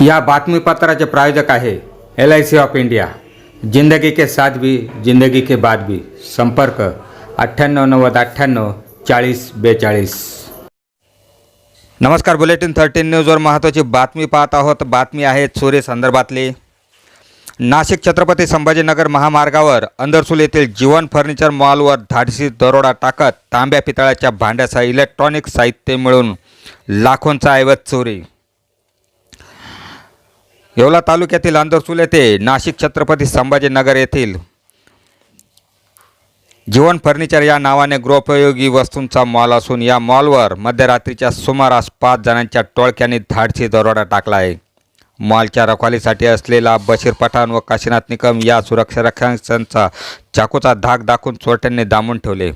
या बातमीपत्राचे प्रायोजक आहे L I C of India जिंदगी के साथ भी जिंदगी के बाद भी. संपर्क अठ्ठ्याण्णव नव्वद अठ्ठ्याण्णव चाळीस बेचाळीस. नमस्कार बुलेटिन थर्टीन न्यूजवर महत्त्वाची बातमी पाहत आहोत. बातमी आहे चोरी संदर्भातली. नाशिक छत्रपती संभाजीनगर महामार्गावर अंदरसूल येथील जीवन फर्निचर मॉलवर धाडसी दरोडा टाकत तांब्या पितळाच्या भांड्यासह इलेक्ट्रॉनिक साहित्य मिळून लाखोंचा ऐवज चोरी. येवला तालुक्यातील अंदरसूल येथे नाशिक छत्रपती संभाजीनगर येथील जीवन फर्निचर या नावाने गृहोपयोगी वस्तूंचा मॉल असून या मॉलवर मध्यरात्रीच्या सुमारास पाच जणांच्या टोळक्यांनी धाडसी दरोडा टाकला आहे. मॉलच्या रखवालीसाठी असलेला बशीर पठाण व काशीनाथ निकम या सुरक्षा रक्षांचा चाकूचा धाक दाखवून चोरट्यांनी दामून ठेवले.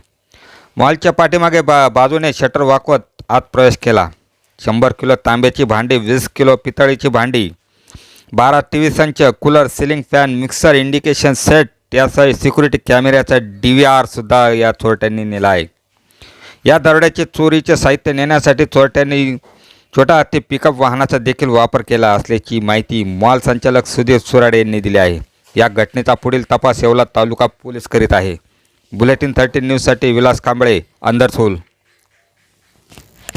मॉलच्या पाठीमागे बा बाजूने शटर वाकवत आत प्रवेश केला. शंभर किलो तांब्याची भांडी वीस किलो पितळीची भांडी बारा टी व्ही संच cooler ceiling fan mixer indication set यासह सिक्युरिटी कॅमेऱ्याचा डी व्ही आरसुद्धा या चोरट्यांनी नेला आहे. या दरोड्याचे चोरीचे साहित्य नेण्यासाठी चोरट्यांनी छोटा हत्ती पिकअप वाहनाचा देखील वापर केला असल्याची माहिती मॉल संचालक सुधीर सुराडे यांनी दिली आहे. या घटनेचा पुढील तपास येवला तालुका पोलीस करीत आहे. बुलेटिन थर्टीन न्यूजसाठी विलास कांबळे अंदरसोल